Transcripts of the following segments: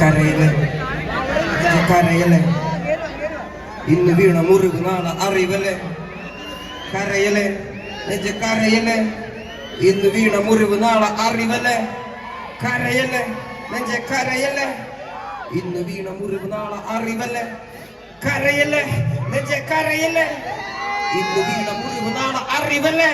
കരയിൽ. കരയല്ലേ ഇന്ന് വീണ മുറിവ് നാളെ അറിവല്ലേ? കരയിലെ. നെഞ്ച കരയല്ലേ ഇന്ന് വീണ മുറിവ് നാളെ അറിവല്ലേ? കരയിലെ. നെഞ്ച കരയിലെ. ഇന്ന് വീണ മുറിവ് നാളെ അറിവല്ലേ? കരയിലെ. നെഞ്ച കരയിലെ. ഇന്ന് വീണ മുറിവ് നാളെ അറിവല്ലേ?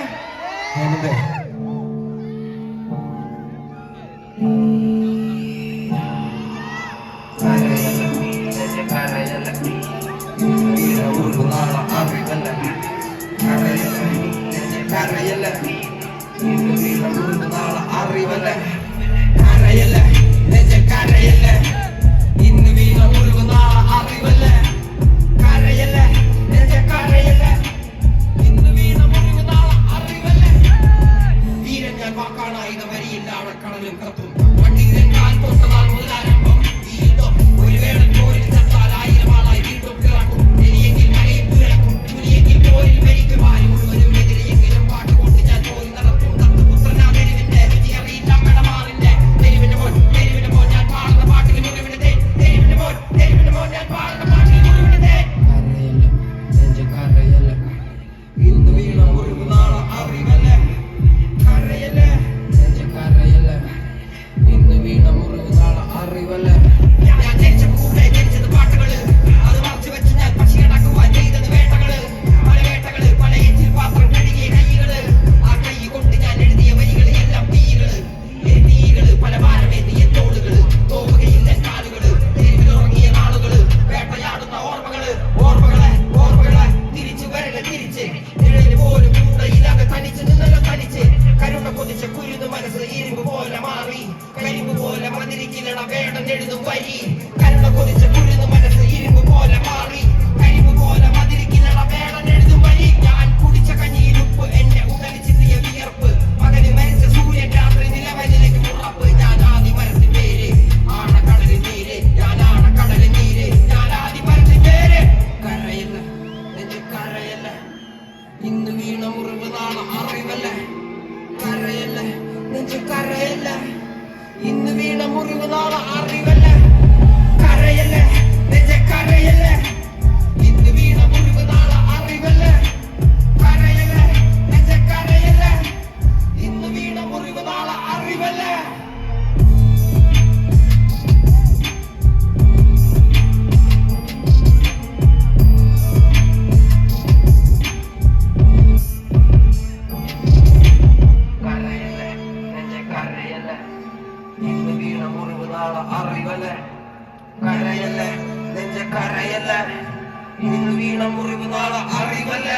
തിരിച്ച് നിഴലിന് പോലും കൂടയില്ലാതെ തനിച്ച് നിന്നല്ല തനിച്ച്. കരുണ കൊതിച്ച കുരുന്ന് മനസ്സ് ഇരുമ്പ് പോലെ മാറി. കരിമ്പ് പോലെ മതിരിക്കില്ലട വേണം എഴുതും വരി കരയല്ല. ഇന്ന് വീണ മുറിവ് നാളെ അറിവല്ല. எங்க ಮುರುವುದಾಳ അറിവല്ല കരയല്ല നെഞ്ച കരയല്ല ഇന്ന് വീണ മുറിവുനാള അറിവല്ല